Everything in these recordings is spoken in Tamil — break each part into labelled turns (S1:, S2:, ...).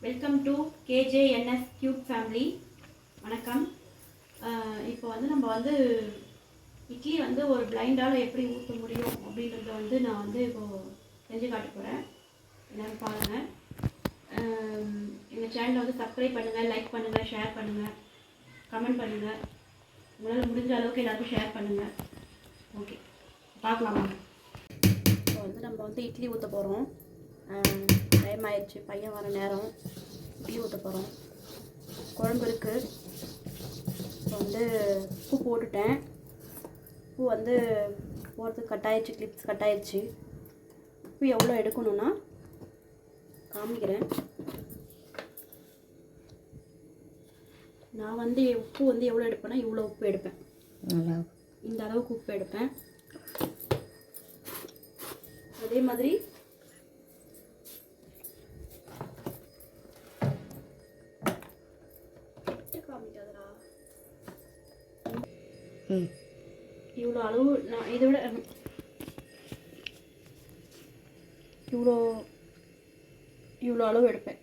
S1: Welcome to K J N S cube family வணக்கம். இப்போ வந்து நம்ம வந்து இட்லி வந்து ஒரு பிளைண்டால் எப்படி ஊற்ற முடியும் அப்படின்றத வந்து நான் வந்து இப்போது செஞ்சு காட்ட போகிறேன் எல்லோரும் பாருங்கள் எங்கள் சேனலை வந்து சப்ஸ்கிரைப் பண்ணுங்கள் லைக் பண்ணுங்கள் ஷேர் பண்ணுங்கள் கமெண்ட் பண்ணுங்கள் உங்களால் முடிஞ்ச அளவுக்கு எல்லாருக்கும் ஷேர் பண்ணுங்கள் ஓகே பார்க்கலாமா இப்போ வந்து நம்ம வந்து இட்லி ஊற்ற போகிறோம் டைம் ஆயிடுச்சு பையன் வர நேரம் இட்லி ஊற்ற போகிறோம் குழம்பு இருக்குது இப்போ வந்து உப்பு போட்டுட்டேன். உப்பு வந்து போகிறதுக்கு கட் ஆயிடுச்சு கிளிப்ஸ் கட் ஆயிடுச்சு உப்பு எவ்வளோ எடுக்கணும்னா காமிக்கிறேன். நான் வந்து உப்பு வந்து எவ்வளோ எடுப்பேன்னா இவ்வளோ உப்பு எடுப்பேன். இந்த அளவுக்கு உப்பு எடுப்பேன். அதே மாதிரி இவ்வளோ அளவு நான் இதை விட இவ்வளோ இவ்வளோ அளவு எடுப்பேன்.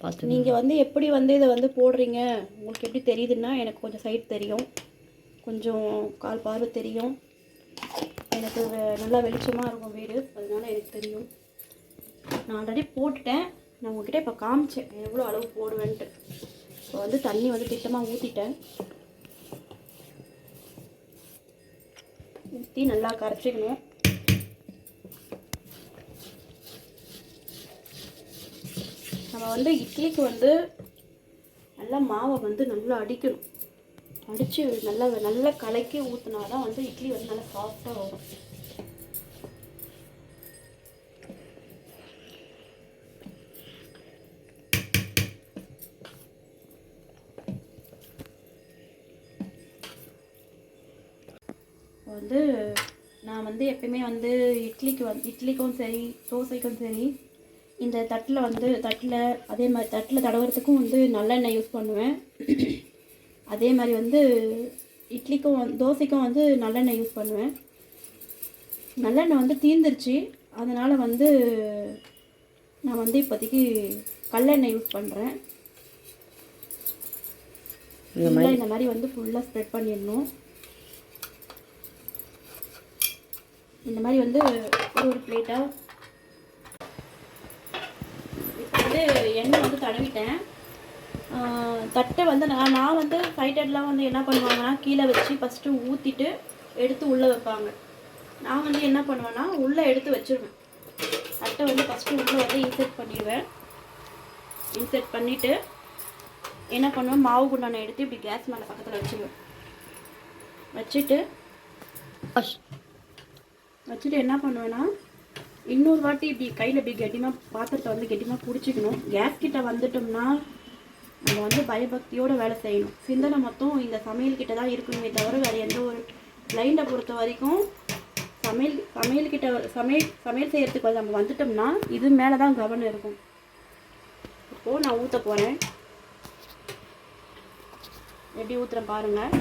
S2: பார்த்து
S1: நீங்கள் வந்து எப்படி வந்து இதை வந்து போடுறீங்க? உங்களுக்கு எப்படி தெரியுதுன்னா எனக்கு கொஞ்சம் சைட் தெரியும். கொஞ்சம் கால் பார்வை தெரியும். எனக்கு நல்லா வெளிச்சமாக இருக்கும் வீடு. அதனால எனக்கு தெரியும். நான் ஆல்ரெடி போட்டுட்டேன். நான் உங்ககிட்ட இப்போ காமிச்சேன். எவ்வளோ அளவு போடுவேன்ட்டு. இப்போ வந்து தண்ணி வந்து திட்டமாக ஊற்றிட்டேன் ஊற்றி நல்லா கரைச்சிக்கணும். நம்ம வந்து இட்லிக்கு வந்து நல்லா மாவை வந்து நல்லா அடிக்கணும். அடித்து நல்லா நல்லா கலக்கி ஊற்றினா தான் வந்து இட்லி வந்து நல்லா சாஃப்டாக வரும். வந்து நான் வந்து எப்பயுமே வந்து இட்லிக்கு வந்து இட்லிக்கும் சரி தோசைக்கும் சரி இந்த தட்டில் வந்து தட்டில் அதே மாதிரி தட்டில் தடவுறதுக்கும் வந்து நல்லெண்ணெய் யூஸ் பண்ணுவேன். அதே மாதிரி வந்து இட்லிக்கும் தோசைக்கும் வந்து நல்லெண்ணெய் யூஸ் பண்ணுவேன். நல்லெண்ணெய் வந்து தீந்துருச்சு. அதனால் வந்து நான் வந்து இப்போதைக்கு கல்லெண்ணெய் யூஸ் பண்ணுறேன்
S2: இந்த
S1: மாதிரி வந்து ஃபுல்லாக ஸ்ப்ரெட் பண்ணிடணும். இந்த மாதிரி வந்து ஒரு ஒரு பிளேட்டாக இப்போ வந்து எண்ணெய் வந்து தடவிட்டேன். தட்டை வந்து நான் நான் வந்து ஃபைட்டர்லாம் வந்து என்ன பண்ணுவாங்கன்னா கீழே வச்சு ஃபஸ்ட்டு ஊற்றிட்டு எடுத்து உள்ளே வைப்பாங்க. நான் வந்து என்ன பண்ணுவேன்னா உள்ளே எடுத்து வச்சுருவேன். தட்டை வந்து ஃபஸ்ட்டு உள்ளே வந்து இன்செர்ட் பண்ணிடுவேன். இன்செர்ட் பண்ணிவிட்டு என்ன பண்ணுவேன் மாவு குண்டானை எடுத்து இப்படி கேஸ் மேலே பக்கத்தில் வச்சுருவேன். வச்சுட்டு வச்சுட்டு என்ன பண்ணுவேன்னா இன்னொரு வாட்டி இப்படி கையில் இப்படி கெட்டிமாக பாத்திரத்தை வந்து கெட்டிமாக பிடிச்சிக்கணும். கேஸ் கிட்ட வந்துட்டோம்னா நம்ம வந்து பயபக்தியோட வேலை செய்யணும். சிந்தனை மொத்தம் இந்த சமையல் கிட்ட தான் இருக்கணுமே தவிர வேறு எந்த ஒரு பிளைண்டை பொறுத்த வரைக்கும் சமையல் சமையல் கிட்ட சமையல் சமையல் செய்யறதுக்கு வந்து நம்ம வந்துட்டோம்னா இது மேலே தான் கவனம் இருக்கும். இப்போது நான் ஊற்ற போகிறேன் எப்படி ஊற்றுறேன் பாருங்கள்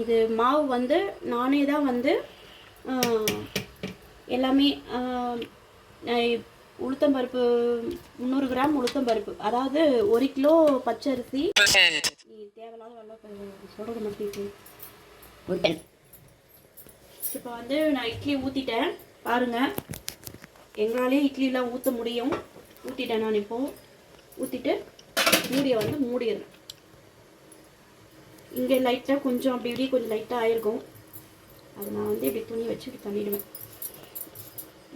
S1: இது மாவு வந்து நானே தான் வந்து எல்லாமே உளுத்தம்பருப்பு முந்நூறு கிராம் உளுத்தம்பருப்பு அதாவது ஒரு கிலோ பச்சரிசி. தேவையில்லாத வெள்ளம் சொல்கிறது மட்டும் இப்போ வந்து நான் இட்லி ஊற்றிட்டேன் பாருங்கள் எங்களாலேயே இட்லிலாம் ஊற்ற முடியும். ஊற்றிட்டேன் நான் இப்போது ஊற்றிட்டு மூடியை வந்து மூடிடுறேன் இங்கே லைட்டாக கொஞ்சம் அப்படி இப்படி கொஞ்சம் லைட்டாக ஆயிருக்கும். அதை நான் வந்து இப்படி துணி வச்சு இப்படி தள்ளிடுவேன்.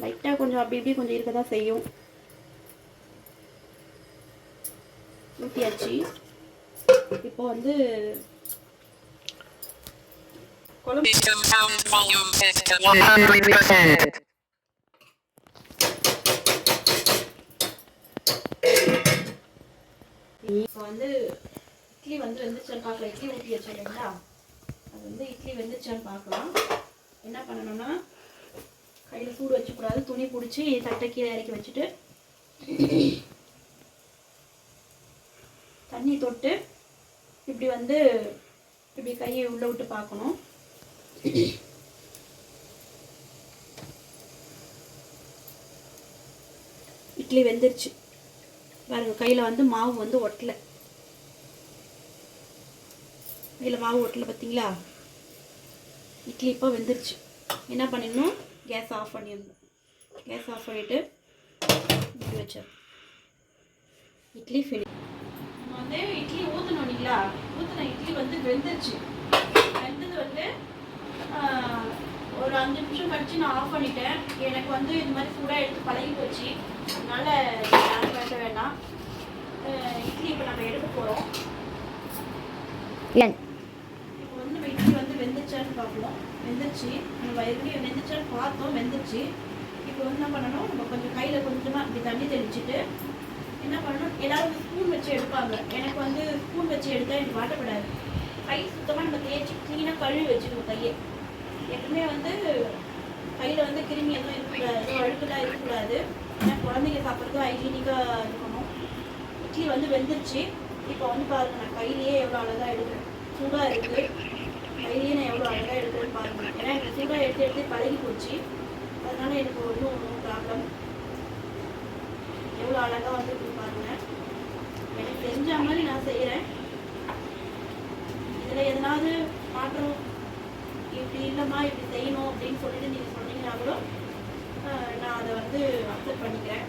S1: லைட்டாக கொஞ்சம் அப்படி இப்படி கொஞ்சம் இருக்க தான் செய்யும். ஊற்றியாச்சு இப்போ வந்து குழம்பு இப்போ வந்து இட்லி வந்து வெந்துச்சான்னு பார்க்கலாம் இட்லி ஊற்றி வச்சோம் இல்லைங்களா? அது வந்து இட்லி வெந்துச்சான்னு பார்க்கலாம். என்ன பண்ணணும்னா கையில் சூடு வச்சக்கூடாது. துணி பிடிச்சி தட்டை கீழே இறக்கி வச்சுட்டு தண்ணி தொட்டு இப்படி வந்து இப்படி கையை உள்ளே விட்டு பார்க்கணும். இட்லி வெந்துருச்சு. பாருங்கள் கையில் வந்து மாவு வந்து ஒட்டலை. இதில் மாவு ஒட்டலை பார்த்தீங்களா இட்லி இப்போ வெந்துருச்சு. என்ன பண்ணிடணும்? கேஸ் ஆஃப் பண்ணிடணும். கேஸ் ஆஃப் பண்ணிவிட்டு இப்படி வச்சிடணும். இட்லி ஃபினி நம்ம வந்து இட்லி ஊற்றணும் இல்லைங்களா? ஊற்றின இட்லி வந்து வெந்துருச்சு. வெந்தது வந்து ஒரு அஞ்சு நிமிஷம் கழிச்சு நான் ஆஃப் பண்ணிட்டேன். எனக்கு வந்து இது மாதிரி சூடாக எடுத்து பழகி போச்சு. அதனால் யாரும் பேச வேண்டாம். இட்லி இப்போ நம்ம எடுக்க போகிறோம்
S2: இல்லை
S1: இப்போ வந்து நம்ம இட்லி வந்து வெந்துச்சான்னு பார்ப்போம். வெந்துருச்சு. நம்ம எப்படி வெந்துச்சான்னு பார்த்தோம் வெந்துருச்சு. இப்போ வந்து என்ன பண்ணணும்? நம்ம கொஞ்சம் கையில் கொஞ்சமாக இப்படி தண்ணி தெளிச்சுட்டு என்ன பண்ணணும்? எல்லாரும் ஸ்பூன் வச்சு எடுப்பாங்க. எனக்கு வந்து ஸ்பூன் வச்சு எடுத்தால் எனக்கு வாட்டப்படாது. கை சுத்தமாக நம்ம தேய்ச்சி க்ளீனாக கழுவி வச்சுக்கணும் கையை. எப்பவுமே வந்து கையில் வந்து கிருமி எதுவும் இருக்கக்கூடாது. எதுவும் அழுக்கெல்லாம் இருக்கக்கூடாது. ஏன்னா குழந்தைங்க சாப்பிட்றது ஹைஜீனிக்காக இருக்கணும். இட்லி வந்து வெந்துருச்சு. இப்போ வந்து பாருங்க நான் கையிலேயே எவ்வளோ அழகாக எடுக்கிறேன். சூடாக இருக்குது கையிலேயே நான் எவ்வளோ அழகாக எடுக்கிறேன்னு பாருங்கள் ஏன்னா எனக்கு சூடாக எடுத்து எடுத்து பழகி போச்சு. அதனால எனக்கு ஒன்றும் ஒன்றும் ப்ராப்ளம் எவ்வளோ அழகாக வந்து பாருங்கள் எனக்கு தெரிஞ்ச மாதிரி நான் செய்கிறேன் இதில் எதனாவது மாற்றம் இப்படி இல்லைம்மா இப்படி செய்யணும் அப்படின்னு சொல்லிட்டு நீங்கள் சொன்னீங்கன்னா கூட நான் அதை வந்து அக்செப்ட் பண்ணிக்கிறேன்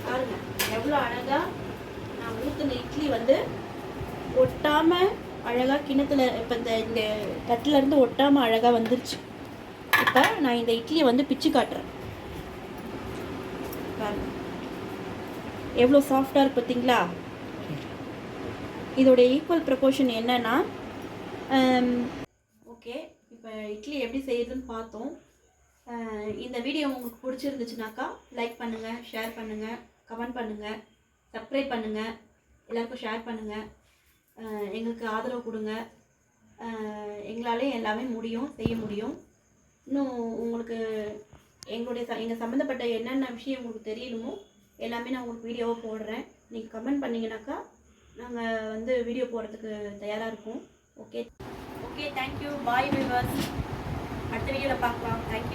S1: பாருங்க எவ்வளோ அழகா நான் ஊற்றின இட்லி வந்து ஒட்டாம அழகா கிணத்துல இப்போ இந்த இந்த தட்டுல இருந்து ஒட்டாம அழகா வந்துருச்சு. இப்போ நான் இந்த இட்லியை வந்து பிச்சு காட்டுறேன். எவ்வளோ சாஃப்டாக இருக்கு பார்த்தீங்களா இதோட ஈக்குவல் ப்ரப்போர்ஷன் என்னன்னா ஓகே இப்போ இட்லி எப்படி செய்யுதுன்னு பார்த்தோம். இந்த வீடியோ உங்களுக்கு பிடிச்சிருந்துச்சுனாக்கா லைக் பண்ணுங்கள் ஷேர் பண்ணுங்கள் கமெண்ட் பண்ணுங்கள் சப்ஸ்கிரைப் பண்ணுங்கள் எல்லாருக்கும் ஷேர் பண்ணுங்கள் எங்களுக்கு ஆதரவு கொடுங்க. எங்களால் எங்களாலே எல்லாமே முடியும் செய்ய முடியும். இன்னும் உங்களுக்கு எங்களுடைய ச எங்கள் சம்மந்தப்பட்ட என்னென்ன விஷயம் உங்களுக்கு தெரியணுமோ எல்லாமே நான் உங்களுக்கு வீடியோவாக போடுறேன். நீங்கள் கமெண்ட் பண்ணிங்கனாக்கா நாங்கள் வந்து வீடியோ போடுறதுக்கு தயாராக இருக்கோம் okay okay thank you bye viewers அடுத்த வீடியோவில் பார்க்கலாம். தேங்க்யூ